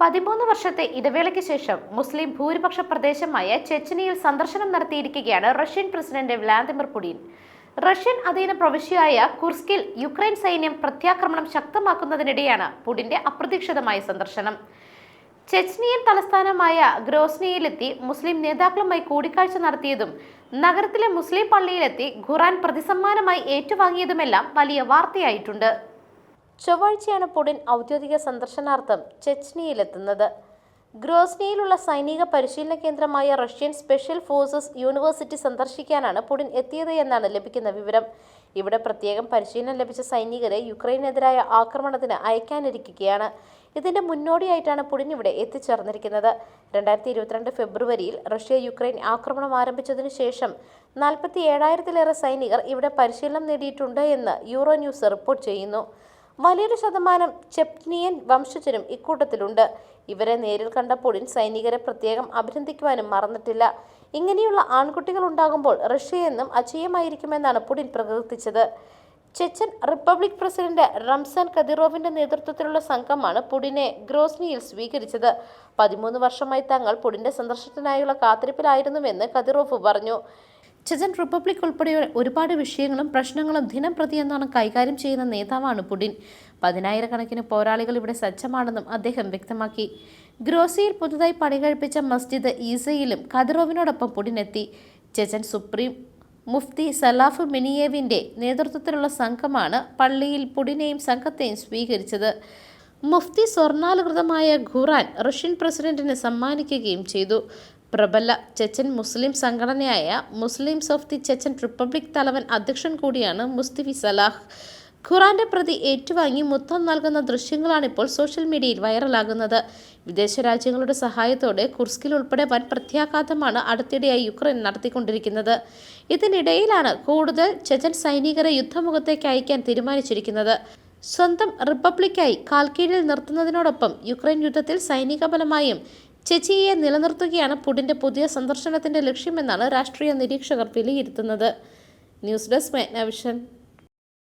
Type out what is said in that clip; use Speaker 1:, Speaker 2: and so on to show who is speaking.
Speaker 1: പതിമൂന്ന് വർഷത്തെ ഇടവേളയ്ക്ക് ശേഷം മുസ്ലിം ഭൂരിപക്ഷ പ്രദേശമായ ചെച്ചനിയിൽ സന്ദർശനം നടത്തിയിരിക്കുകയാണ് Russian president Vladimir Putin. Russian അധീന പ്രവിശ്യയായ കുർസ്കിൽ യുക്രൈൻ സൈന്യം പ്രത്യാക്രമണം ശക്തമാക്കുന്നതിനിടെയാണ് പുടിന്റെ അപ്രതീക്ഷിതമായ സന്ദർശനം. ചെച്നിയൻ തലസ്ഥാനമായ ഗ്രോസ്നിയിലെത്തി മുസ്ലിം നേതാക്കളുമായി കൂടിക്കാഴ്ച നടത്തിയതും നഗരത്തിലെ മുസ്ലിം പള്ളിയിലെത്തി ഖുറാൻ പ്രതിസമ്മാനമായി ഏറ്റുവാങ്ങിയതുമെല്ലാം വലിയ വാർത്തയായിട്ടുണ്ട്. ചൊവ്വാഴ്ചയാണ് പുടിൻ ഔദ്യോഗിക സന്ദർശനാർത്ഥം ചെച്നിയിലെത്തുന്നത് ഗ്രോസ്നിയിലുള്ള സൈനിക പരിശീലന കേന്ദ്രമായ റഷ്യൻ സ്പെഷ്യൽ ഫോഴ്സസ് യൂണിവേഴ്സിറ്റി സന്ദർശിക്കാനാണ് പുടിൻ എത്തിയത് എന്നാണ് ലഭിക്കുന്ന വിവരം. ഇവിടെ പ്രത്യേകം പരിശീലനം ലഭിച്ച സൈനികരെ യുക്രൈനെതിരായ ആക്രമണത്തിന് അയക്കാനിരിക്കുകയാണ്. ഇതിന്റെ മുന്നോടിയായിട്ടാണ് പുടിൻ ഇവിടെ എത്തിച്ചേർന്നിരിക്കുന്നത്. രണ്ടായിരത്തി ഇരുപത്തിരണ്ട് ഫെബ്രുവരിയിൽ റഷ്യ യുക്രൈൻ ആക്രമണം ആരംഭിച്ചതിനു ശേഷം നാൽപ്പത്തി ഏഴായിരത്തിലേറെ സൈനികർ ഇവിടെ പരിശീലനം നേടിയിട്ടുണ്ട് എന്ന് യൂറോ ന്യൂസ് റിപ്പോർട്ട് ചെയ്യുന്നു. വലിയൊരു ശതമാനം ചെപ്നിയൻ വംശജരും ഇക്കൂട്ടത്തിലുണ്ട്. ഇവരെ നേരിൽ കണ്ട പുടിൻ സൈനികരെ പ്രത്യേകം അഭിനന്ദിക്കുവാനും മറന്നിട്ടില്ല. ഇങ്ങനെയുള്ള ആൺകുട്ടികൾ ഉണ്ടാകുമ്പോൾ റഷ്യ എന്നും അജയമായിരിക്കുമെന്നാണ് പുടിൻ പ്രകീർത്തിച്ചത്. ചെച്ചൻ റിപ്പബ്ലിക് പ്രസിഡന്റ് റംസാൻ കദിറോവിന്റെ നേതൃത്വത്തിലുള്ള സംഘമാണ് പുടിനെ ഗ്രോസ്നിയിൽ സ്വീകരിച്ചത്. പതിമൂന്ന് വർഷമായി തങ്ങൾ പുടിന്റെ സന്ദർശനത്തിനായുള്ള കാത്തിരിപ്പിലായിരുന്നുവെന്ന് കദിറോഫ് പറഞ്ഞു. ചെച്ചൻ റിപ്പബ്ലിക് ഉൾപ്പെടെ ഒരുപാട് വിഷയങ്ങളും പ്രശ്നങ്ങളും ദിനം പ്രതി എന്നാണ് കൈകാര്യം ചെയ്യുന്ന നേതാവാണ് പുടിൻ. പതിനായിരക്കണക്കിന് പോരാളികൾ ഇവിടെ സജ്ജമാണെന്നും അദ്ദേഹം വ്യക്തമാക്കി. ഗ്രോസിയിൽ പുതുതായി പണികഴിപ്പിച്ച മസ്ജിദ് ഈസയിലും കദിറോവിനോടൊപ്പം പുടിൻ എത്തി ചെച്ചൻ സുപ്രീം മുഫ്തി സലാഫ് മിനിയേവിന്റെ നേതൃത്വത്തിലുള്ള സംഘമാണ് പള്ളിയിൽ പുടിനെയും സംഘത്തെയും സ്വീകരിച്ചത്. മുഫ്തി സ്വർണാലകൃതമായ ഖുറാൻ റഷ്യൻ പ്രസിഡന്റിന് സമ്മാനിക്കുകയും ചെയ്തു. പ്രബല ചെച്ചൻ മുസ്ലിം സംഘടനയായ Muslims of the Chechen republic തലവൻ അധ്യക്ഷൻ കൂടിയാണ് മുസ്തിഫി സലാഹ്. ഖുറാന്റെ പ്രതി ഏറ്റുവാങ്ങി മുത്തം നൽകുന്ന ദൃശ്യങ്ങളാണ് ഇപ്പോൾ സോഷ്യൽ മീഡിയയിൽ വൈറലാകുന്നത്. വിദേശ രാജ്യങ്ങളുടെ സഹായത്തോടെ കുർസ്കിൽ ഉൾപ്പെടെ വൻ പ്രത്യാഘാതമാണ് അടുത്തിടെയായി യുക്രൈൻ നടത്തിക്കൊണ്ടിരിക്കുന്നത്. ഇതിനിടയിലാണ് കൂടുതൽ ചെച്ചൻ സൈനികരെ യുദ്ധമുഖത്തേക്ക് അയക്കാൻ തീരുമാനിച്ചിരിക്കുന്നത്. സ്വന്തം റിപ്പബ്ലിക്കായി കാൽക്കീഴിൽ നിർത്തുന്നതിനോടൊപ്പം യുക്രൈൻ യുദ്ധത്തിൽ സൈനിക ബലമായും ചെച്ചിയെ നിലനിർത്തുകയാണ് പുടിന്റെ പുതിയ സന്ദർശനത്തിന്റെ ലക്ഷ്യമെന്നാണ് രാഷ്ട്രീയ നിരീക്ഷകർ വിലയിരുത്തുന്നത്. News desk മെഗ്നവിഷൻ